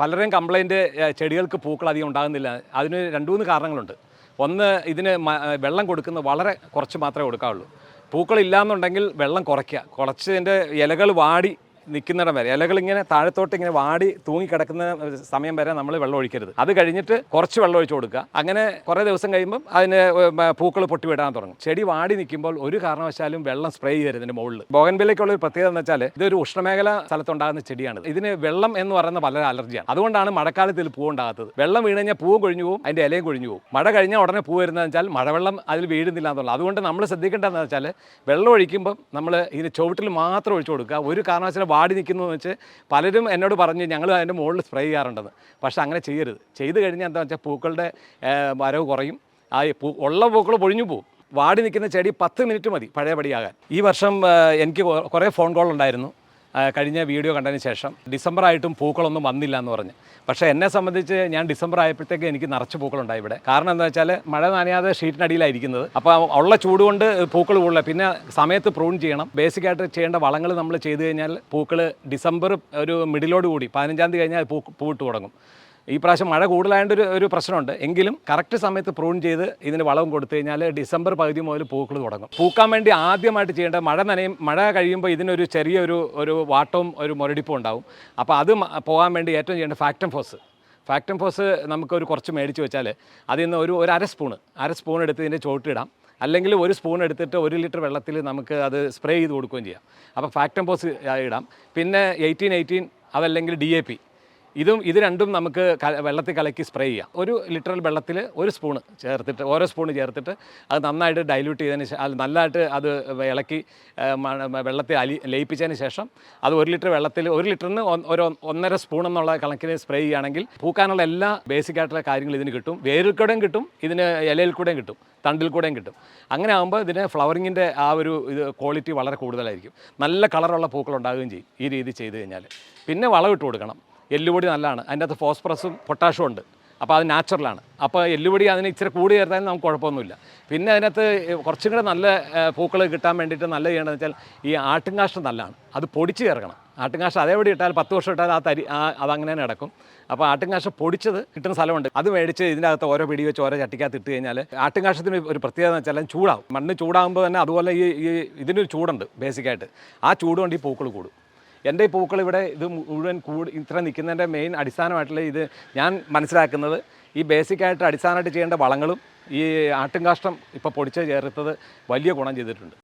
പലരുടെയും കംപ്ലൈന്റ് ചെടികൾക്ക് പൂക്കൾ അധികം ഉണ്ടാകുന്നില്ല. അതിന് രണ്ട് മൂന്ന് കാരണങ്ങളുണ്ട്. ഒന്ന് ഇതിന് വെള്ളം കൊടുക്കുന്നത് വളരെ കുറച്ച് മാത്രമേ കൊടുക്കാവുള്ളൂ. പൂക്കളില്ലാന്നുണ്ടെങ്കിൽ വെള്ളം കുറയ്ക്കുക. കുറച്ചതിന്റെ ഇലകൾ വാടി നിൽക്കുന്നിടം വരെ. ഇലകൾ ഇങ്ങനെ താഴത്തോട്ട് ഇങ്ങനെ വാടി തൂങ്ങി കിടക്കുന്ന സമയം വരെ നമ്മൾ വെള്ളം ഒഴിക്കരുത്. അത് കഴിഞ്ഞിട്ട് കുറച്ച് വെള്ളം ഒഴിച്ചു കൊടുക്കുക. അങ്ങനെ കുറേ ദിവസം കഴിയുമ്പം അതിന് പൂക്കൾ പൊട്ടി വിടാൻ തുടങ്ങും. ചെടി വാടി നിൽക്കുമ്പോൾ ഒരു കാരണവശാലും വെള്ളം സ്പ്രേ ചെയ്യരുത് ഇതിന്റെ മുകളിൽ ബോഗൻബില്ലയ്ക്കുള്ള ഒരു പ്രത്യേകത എന്ന് വെച്ചാൽ ഇതൊരു ഉഷ്ണമേഖല സ്ഥലത്തുണ്ടാകുന്ന ചെടിയാണ്. ഇതിന് വെള്ളം എന്ന് പറയുന്ന വളരെ അലർജിയാണ്. അതുകൊണ്ടാണ് മഴക്കാലത്ത് ഇതിൽ പൂ ഉണ്ടാകാത്തത്. വെള്ളം വീണ് കഴിഞ്ഞാൽ പൂവും കൊഴിഞ്ഞു പോകും അതിന്റെ ഇലയും കൊഴിഞ്ഞു പോകും മഴ കഴിഞ്ഞാൽ ഉടനെ പൂ വരുന്നതെന്ന് വെച്ചാൽ മഴവെള്ളം അതിൽ വീഴുന്നില്ല എന്നുള്ളത്. അതുകൊണ്ട് നമ്മൾ ശ്രദ്ധിക്കേണ്ടതെന്ന് വെച്ചാൽ വെള്ളം ഒഴിക്കുമ്പോൾ നമ്മൾ ഇതിന് ചുവട്ടിൽ മാത്രം ഒഴിച്ചു കൊടുക്കുക. ഒരു കാരണവശാലും വാടി നിൽക്കുന്നതെന്ന് വെച്ച് പലരും എന്നോട് പറഞ്ഞ് ഞങ്ങൾ അതിന്റെ മുകളിൽ സ്പ്രേ ചെയ്യാറുണ്ടെന്ന്. പക്ഷേ അങ്ങനെ ചെയ്യരുത്. ചെയ്ത് കഴിഞ്ഞാൽ എന്താ വെച്ചാൽ പൂക്കളുടെ വരവ് കുറയും. ആ പൂ ഉള്ള പൂക്കൾ പൊഴിഞ്ഞു പോകും വാടി നിൽക്കുന്ന ചെടി പത്ത് മിനിറ്റ് മതി പഴയപടിയാകാൻ. ഈ വർഷം എനിക്ക് കുറേ ഫോൺ കോൾ ഉണ്ടായിരുന്നു. കഴിഞ്ഞ വീഡിയോ കണ്ടതിന് ശേഷം ഡിസംബർ ആയിട്ടും പൂക്കളൊന്നും വന്നില്ല എന്ന് പറഞ്ഞ്. പക്ഷേ എന്നെ സംബന്ധിച്ച് ഞാൻ ഡിസംബർ ആയപ്പോഴത്തേക്ക് എനിക്ക് നിറച്ച് പൂക്കളുണ്ടായി ഇവിടെ. കാരണം എന്താ വെച്ചാൽ മഴ നനയാതെ ഷീറ്റിനടിയിലായിരിക്കുന്നത്. അപ്പോൾ ഉള്ള ചൂട് കൊണ്ട് പൂക്കൾ കൂടുതലാണ് പിന്നെ സമയത്ത് പ്രൂൺ ചെയ്യണം. ബേസിക്കായിട്ട് ചെയ്യേണ്ട വളങ്ങൾ നമ്മൾ ചെയ്ത് കഴിഞ്ഞാൽ പൂക്കൾ ഡിസംബർ ഒരു മിഡിലോട് കൂടി പതിനഞ്ചാം തീയതി കഴിഞ്ഞാൽ പൂ പൂവിട്ട് തുടങ്ങും. ഈ പ്രാവശ്യം മഴ കൂടുതലായതുകൊണ്ട് ഒരു ഒരു പ്രശ്നമുണ്ട്. എങ്കിലും കറക്റ്റ് സമയത്ത് പ്രൂൺ ചെയ്ത് ഇതിന് വളവും കൊടുത്തു കഴിഞ്ഞാൽ ഡിസംബർ പകുതി മുതൽ പൂക്കൾ തുടങ്ങും. പൂക്കാൻ വേണ്ടി ആദ്യമായിട്ട് ചെയ്യേണ്ട മഴ നനയും മഴ കഴിയുമ്പോൾ ഇതിനൊരു ചെറിയൊരു ഒരു വാട്ടവും ഒരു മുരടിപ്പും ഉണ്ടാവും. അപ്പോൾ അത് പോകാൻ വേണ്ടി ഏറ്റവും ചെയ്യേണ്ട ഫാക്ടം ഫോസ് ഫാക്ടം ഫോസ് നമുക്കൊരു കുറച്ച് മേടിച്ച് വെച്ചാൽ അതിൽ നിന്ന് ഒരു ഒരു അര സ്പൂണ് അര സ്പൂൺ എടുത്ത് ഇതിന്റെ ചോട്ടിടാം അല്ലെങ്കിൽ ഒരു സ്പൂൺ എടുത്തിട്ട് ഒരു ലിറ്റർ വെള്ളത്തിൽ നമുക്ക് അത് സ്പ്രേ ചെയ്ത് കൊടുക്കുകയും ചെയ്യാം. അപ്പോൾ ഫാക്ടം പോസ് ഇടാം. പിന്നെ എയ്റ്റീൻ എയ്റ്റീൻ അതല്ലെങ്കിൽ ഡി എ പി ഇതും ഇത് രണ്ടും നമുക്ക് വെള്ളത്തിൽ കലക്കി സ്പ്രേ ചെയ്യാം. ഒരു ലിറ്റർ വെള്ളത്തിൽ ഒരു സ്പൂണ് ചേർത്തിട്ട് ഓരോ സ്പൂണ് ചേർത്തിട്ട് അത് നന്നായിട്ട് ഡൈല്യൂട്ട് ചെയ്തതിന് ശേഷം നല്ലതായിട്ട് അത് ഇളക്കി വെള്ളത്തിൽ അലി ലയിപ്പിച്ചതിന് ശേഷം അത് ഒരു ലിറ്റർ വെള്ളത്തിൽ ഒരു ലിറ്ററിന് ഒരു ഒന്നര സ്പൂൺ എന്നുള്ള കണക്കിന് സ്പ്രേ ചെയ്യുകയാണെങ്കിൽ പൂക്കാനുള്ള എല്ലാ ബേസിക് ആയിട്ടുള്ള കാര്യങ്ങളും ഇതിന് കിട്ടും. വേരിൽ കൂടെയും കിട്ടും ഇതിന് ഇലയിൽ കൂടെയും കിട്ടും തണ്ടിൽ കൂടെയും കിട്ടും. അങ്ങനെ ആകുമ്പോൾ ഇതിന് ഫ്ലവറിങ്ങിന്റെ ആ ഒരു ഇത് ക്വാളിറ്റി വളരെ കൂടുതലായിരിക്കും. നല്ല കളറുള്ള പൂക്കൾ ഉണ്ടാകുകയും ചെയ്യും ഈ രീതി ചെയ്ത് കഴിഞ്ഞാൽ പിന്നെ വളം ഇട്ട് കൊടുക്കണം. എല്ലുപൊടി നല്ലതാണ്. അതിന്റെ അകത്ത് ഫോസ്ഫറസും പൊട്ടാഷും ഉണ്ട്. അപ്പോൾ അത് നാച്ചുറലാണ് അപ്പോൾ എല്ലുപൊടി അതിന് ഇച്ചിരി കൂടി ചേർത്താലും നമുക്ക് കുഴപ്പമൊന്നുമില്ല. പിന്നെ അതിനകത്ത് കുറച്ചും കൂടെ നല്ല പൂക്കൾ കിട്ടാൻ വേണ്ടിയിട്ട് നല്ല ചെയ്യേണ്ടതെന്ന് വെച്ചാൽ ഈ ആട്ടുംകാഷ്ടം നല്ലതാണ്. അത് പൊടിച്ച് ചേർക്കണം. ആട്ടുംകാഷ്ടം അതേപടി ഇട്ടാൽ പത്ത് വർഷം ഇട്ടാൽ ആ തരി അതങ്ങനെ തന്നെ കിടക്കും. അപ്പോൾ ആട്ടുംകാഷ്ടം പൊടിച്ചത് കിട്ടുന്ന സ്ഥലമുണ്ട്. അത് മേടിച്ച് ഇതിനകത്ത് ഓരോ പിടി വെച്ച് ഓരോ ചട്ടിക്കകത്ത് ഇട്ട് കഴിഞ്ഞാൽ ആട്ടുംകാഷ്ടത്തിന് ഒരു പ്രത്യേകത എന്ന് വെച്ചാൽ ചൂടാവും. മണ്ണ് ചൂടാകുമ്പോൾ തന്നെ അതുപോലെ ഈ ഇതിനൊരു ചൂടുണ്ട് ബേസിക്കായിട്ട്. ആ ചൂട് കൊണ്ട് ഈ പൂക്കൾ കൂടും. എന്റെ പൂക്കൾ ഇവിടെ ഇത് മുഴുവൻ കൂടി ഇത്ര നിൽക്കുന്നതിന്റെ മെയിൻ അടിസ്ഥാനമായിട്ടുള്ള ഇത് ഞാൻ മനസ്സിലാക്കുന്നത്. ഈ ബേസിക്കായിട്ട് അടിസ്ഥാനമായിട്ട് ചെയ്യേണ്ട വളങ്ങളും ഈ ആട്ടുംകാഷ്ടം ഇപ്പോൾ പൊടിച്ച് ചേർത്തത് വലിയ ഗുണം ചെയ്തിട്ടുണ്ട്.